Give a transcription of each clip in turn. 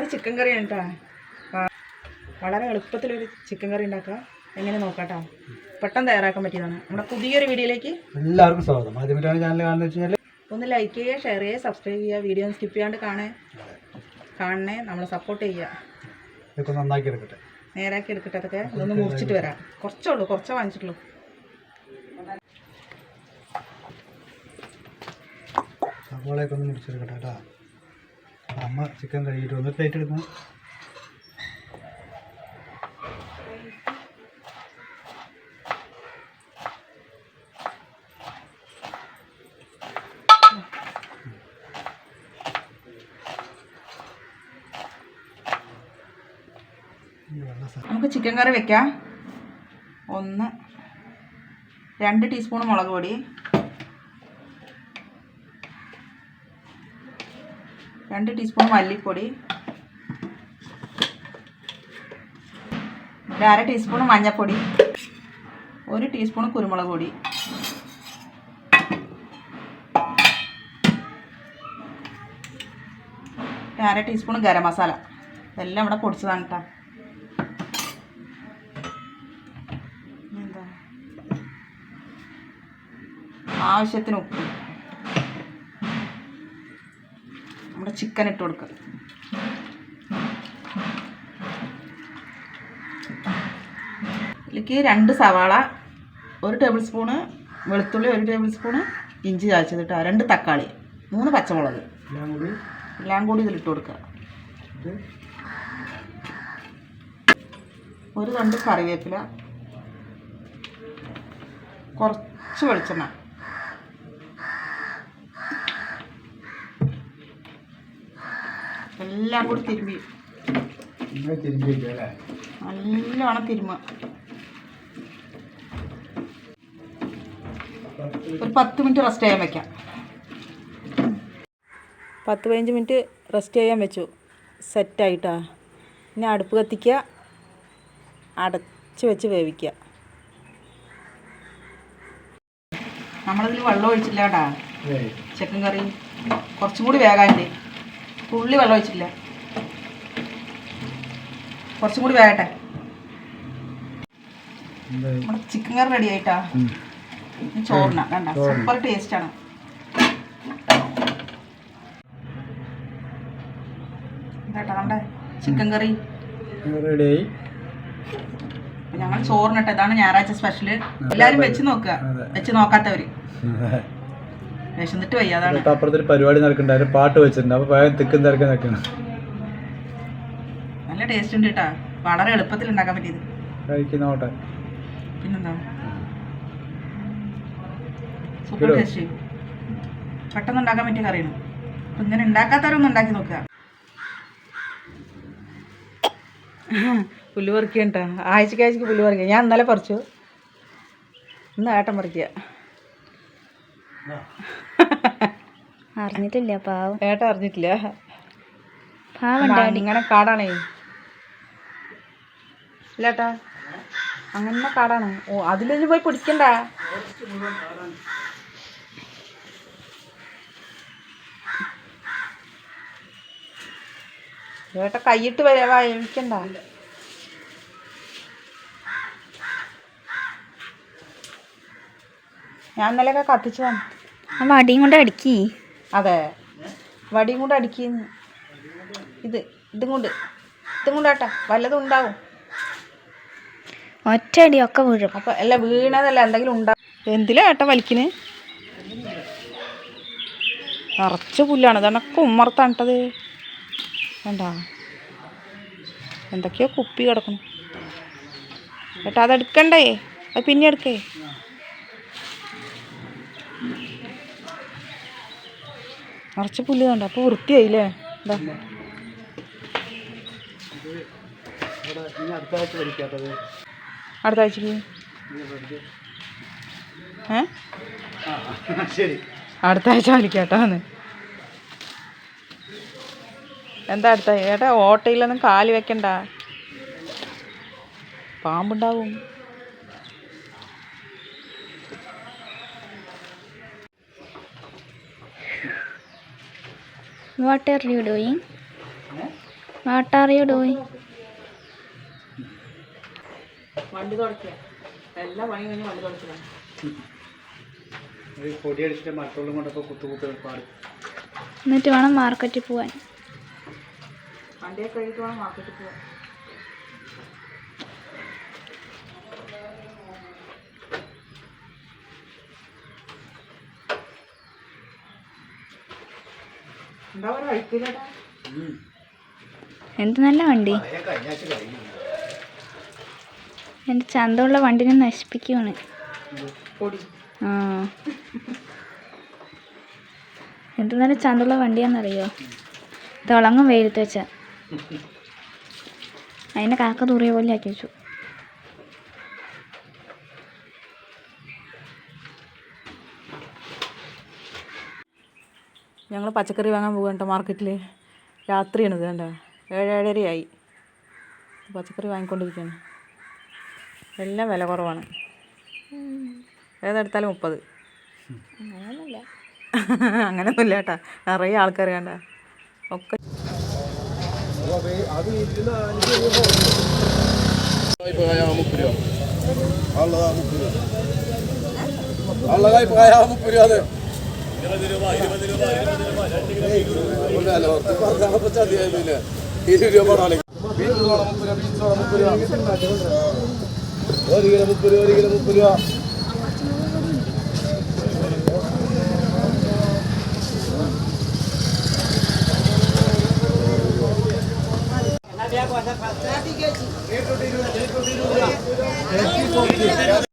നല്ലൊരു ചിക്കൻ കറി ഉണ്ടാ വളരെ എളുപ്പത്തിലൊരു ചിക്കൻ കറി ഉണ്ടാക്കാം. എങ്ങനെ നോക്കാട്ടോ. പെട്ടെന്ന് തയ്യാറാക്കാൻ പറ്റിയതാണ്. നമ്മുടെ പുതിയൊരു വീഡിയോയിലേക്ക് എല്ലാവർക്കും സ്വാഗതം. ആദ്യമായിട്ടാണ് ചാനൽ കാണുന്നത് വെച്ച് കഴിഞ്ഞാൽ ഒന്ന് ലൈക്ക് ചെയ്യുക ഷെയർ ചെയ്യുക സബ്സ്ക്രൈബ് ചെയ്യുക. വീഡിയോ സ്കിപ്പ് ചെയ്യാണ്ട് കാണേ. കാണണേ നമ്മൾ സപ്പോർട്ട് ചെയ്യുക. ഇതൊക്കെ നന്നാക്കി എടുക്കട്ടെ. നേരാക്കി എടുക്കട്ടെ അതൊക്കെ. ഇതൊന്ന് മുറിച്ചിട്ട് വരാം. കുറച്ചേ ഉള്ളൂ കുറച്ചേ വാങ്ങിച്ചിട്ടുള്ളൂ. സവോളയൊക്കെ ഒന്ന് മുടിച്ചെടുക്കട്ടെ കേട്ടോ അമ്മ ചിക്കൻ കഴുകിയിട്ട് ഒന്ന് പ്ലേറ്റ് എടുക്കുന്നു. നമുക്ക് ചിക്കൻ കറി വെക്കാം. ഒന്ന് രണ്ട് ടീസ്പൂൺ മുളക് പൊടി. രണ്ട് ടീസ്പൂൺ മല്ലിപ്പൊടി. ഒരു അര ടീസ്പൂൺ മഞ്ഞൾപ്പൊടി ഒരു ടീസ്പൂൺ കുരുമുളക് പൊടി. അര ടീസ്പൂൺ ഗരം മസാല. ഇതെല്ലാം ഇവിടെ പൊടിച്ചതാണ് കേട്ടോ ആവശ്യത്തിന് ഉപ്പ്. നമ്മുടെ ചിക്കൻ ഇട്ട് കൊടുക്കുക ഇതിലേക്ക് രണ്ട് സവാള ഒരു ടേബിൾ സ്പൂണ് വെളുത്തുള്ളി ഒരു ടേബിൾ സ്പൂണ് ഇഞ്ചി ചാച്ചത് കേട്ടോ രണ്ട് തക്കാളി മൂന്ന് പച്ചമുളക്. എല്ലാം കൂടി ഇതിലിട്ട് കൊടുക്കുക ഒരു രണ്ട് കറിവേപ്പില കുറച്ച് വെളിച്ചെണ്ണ. എല്ലാം കൂടി തിരുമ്പി. നല്ലോണം തിരുമ ഒരു പത്ത് മിനിറ്റ് റെസ്റ്റ് ചെയ്യാൻ വെക്കാം. പത്ത് പതിനഞ്ച് മിനിറ്റ് റെസ്റ്റ് ചെയ്യാൻ വെച്ചു. സെറ്റായിട്ടാ ഇനി അടുപ്പ് കത്തിക്കുക. അടച്ച് വെച്ച് വേവിക്കുക. നമ്മളതിൽ വെള്ളം ഒഴിച്ചില്ല കേട്ടാ ചിക്കൻ കറി കുറച്ചും കൂടി വേകാനുണ്ട് തുള്ളി വെള്ളം ഒഴിച്ചിട്ടില്ല. കുറച്ചും കൂടി വേകട്ടെ. നമ്മുടെ ചിക്കൻ കറി റെഡി ആയിട്ടാ. ചോറിന. വേണ്ട സൂപ്പർ ടേസ്റ്റ് ആണ്. ഇതാട്ടാ നമ്മുടെ ചിക്കൻ കറി റെഡിയായി ഞങ്ങൾ ചോറിനിട്ട് ഇതാണ് ഞായറാഴ്ച സ്പെഷ്യൽ എല്ലാരും വെച്ച് നോക്കുക. വെച്ച് നോക്കാത്തവര്. വിശന്നിട്ട് അപ്പുറത്തൊരു പരിപാടി നടക്കുന്നുണ്ടായിരുന്നു പാട്ട് വെച്ചിട്ടുണ്ട്. അപ്പൊ തിക്കും തിരക്കും നിൽക്കണം നല്ല ടേസ്റ്റ് ഉണ്ട് കേട്ടാ വളരെ എളുപ്പത്തിൽ ഉണ്ടാക്കാൻ പറ്റിയത്. കഴിക്കുന്നോട്ടെ. പിന്നെന്താ? സൂപ്പർ. ടേസ്റ്റ് പെട്ടെന്ന് ഉണ്ടാക്കാൻ പറ്റിയ കറിയാണ്. അപ്പൊ ഇങ്ങനെ ഉണ്ടാക്കാത്തവരൊന്നും ഉണ്ടാക്കി നോക്കുക. പുല്ല് പറിക്കണ്ട ആഴ്ചക്ക് ആഴ്ചക്ക് പുല്ല് പറിക്കുക ഞാൻ ഇന്നലെ പറിച്ചു. ഇന്ന് ഏട്ടൻ പറിക്കുക. അറിഞ്ഞിട്ടില്ല പാവം. ഏട്ട അറിഞ്ഞിട്ടില്ല. ഇങ്ങനെ കാടാണേ. ഇല്ലേട്ടാ അങ്ങനെ കാടാണ്. ഓ അതിലൊന്നും പോയി പിടിക്കണ്ട. ഏട്ട കൈയിട്ട് വരെ വേവിക്കണ്ട ഞാൻ ഇന്നലെയൊക്കെ കത്തിച്ചതാണ് ആ വടിയും കൊണ്ട് അടിക്കി. അതെ. വടിയും കൊണ്ട് അടിക്കുന്നു ഇത് ഇതും കൊണ്ട്. ഇതും കൊണ്ടാട്ടാ വല്ലതും ഉണ്ടാവും. ഒറ്റ അടിയൊക്കെ വീഴും. അപ്പൊ അല്ല വീണതല്ല എന്തെങ്കിലും ഉണ്ടാവും എന്തിലാ ഏട്ട വലിക്കിന് നിറച്ച് പുല്ലാണ്. ഇതണക്ക് ഉമ്മർത്താണ് വേണ്ട എന്തൊക്കെയോ കുപ്പി കിടക്കണം ഏട്ടാ അതെടുക്കണ്ടേ? അത് പിന്നെ എടുക്കേ? നിറച്ച് പുല്ല് കണ്ട? അപ്പോൾ വൃത്തിയായില്ലേ? എന്താ അടുത്ത ആഴ്ചക്ക്. ഏ? ശരി വലിക്കാട്ടാന്ന് എന്താ അടുത്ത? ഏട്ടാ ഓട്ടയിലൊന്നും കാൽ വെക്കണ്ട. പാമ്പുണ്ടാവും. What are you doing you പോയി വണ്ടി തുടക്കുക എല്ലാ പണിയും കഴിഞ്ഞ് വണ്ടി തുടക്കുക ഒരു പൊടി അടിച്ചിട്ട് മറ്റുള്ള കൊണ്ടൊക്കെ കുത്തു കുത്ത് പാട് എന്നിട്ട് വേണം മാർക്കറ്റിൽ പോവാൻ. വണ്ടിയൊക്കെ കഴിഞ്ഞിട്ട് വേണം മാർക്കറ്റിൽ പോകാൻ എന്താ നല്ല വണ്ടി. എന്റെ ചന്തമുള്ള വണ്ടിനെ നശിപ്പിക്കുവാണ്. ആ. എന്ത് നല്ല ചന്തമുള്ള വണ്ടിയാണെന്നറിയോ? തിളങ്ങും വെയിലത്ത് വെച്ച. അതിന്റെ കാക്ക തുറിയ പോലെ ആക്കി വെച്ചു. ഞങ്ങൾ പച്ചക്കറി വാങ്ങാൻ പോകുക കേട്ടോ മാർക്കറ്റിൽ രാത്രിയാണ് ഇത് കണ്ടോ? ഏഴ് ഏഴരയായി പച്ചക്കറി വാങ്ങിക്കൊണ്ടിരിക്കുകയാണ് എല്ലാം വില കുറവാണ്. ഏതെടുത്താലും മുപ്പത്. അങ്ങനെയൊന്നുമില്ല. കേട്ടാ. നിറയെ ആൾക്കാർ കണ്ട. ഒക്കെ അള്ളതായി പ്രായ മുപ്പത് രൂപ. ഇരുപത് രൂപ ഒരു കിലോ മുപ്പത് രൂപ ഒരു കിലോ മുപ്പത് രൂപ നിറച്ച്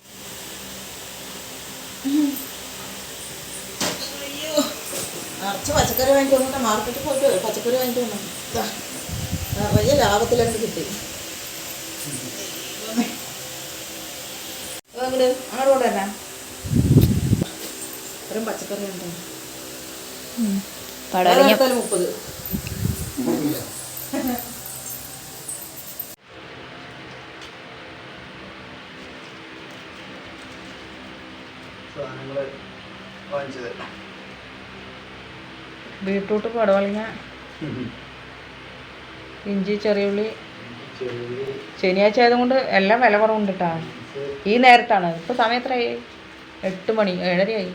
പച്ചക്കറി വാങ്ങിട്ട് വന്നിട്ട് മാർക്കറ്റിൽ പോയിട്ട് പച്ചക്കറി വാങ്ങിട്ട് വന്നു. വലിയ ലാഭത്തിലാണ് കിട്ടി. അങ്ങോട്ട് അങ്ങോട്ട് കൊണ്ടുവരാ ഇത്രയും പച്ചക്കറി ഉണ്ടോ? മുപ്പത്. സാധനങ്ങൾ വാങ്ങിച്ചത്. ബീട്രൂട്ട് പടവളങ്ങ ഇഞ്ചി ചെറിയുള്ളി. ചെറിയ ശനിയാഴ്ച ആയതുകൊണ്ട് എല്ലാം വില കുറവുണ്ട് കേട്ടോ ഈ നേരത്താണ്. ഇപ്പോൾ സമയം എത്രയായി എട്ട് മണി ഏഴരയായി.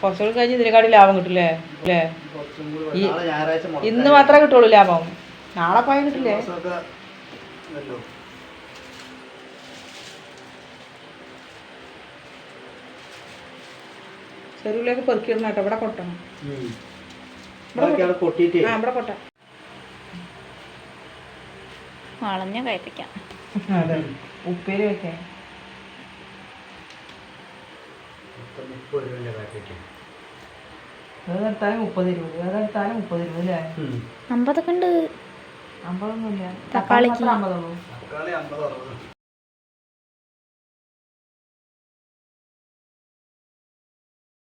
കുറച്ചുകൂടി കഴിഞ്ഞ് ഇതിനെക്കാട്ടി ലാഭം കിട്ടില്ലേ? അല്ലേ. ഇന്ന് മാത്രമേ കിട്ടുള്ളൂ ലാഭം. നാളെ പോയാൽ കിട്ടില്ലേ ദിവസമൊക്കെ ഇതല്ലോ. ചെറുവിലേക്ക് പെറുക്കിയിടണം കേട്ടോ. ഇവിടെ കൊട്ടണം. ആ ഇവിടെ കൊട്ട. വളഞ്ഞ കഴിപ്പിക്കാം ഉപ്പേരി വെക്കേ. മൊത്തം മുപ്പത് രൂപന്റെ പാക്കറ്റ് ഏതെടുത്താലും മുപ്പത് രൂപ ഏതെടുത്താലും മുപ്പത് രൂപ അല്ലേ? അമ്പതൊക്കെ ഉണ്ട്. അമ്പതൊന്നുമില്ല. തക്കാളിക്ക്. അമ്പതുള്ളൂ. തക്കാളി അമ്പത് അറുപത്.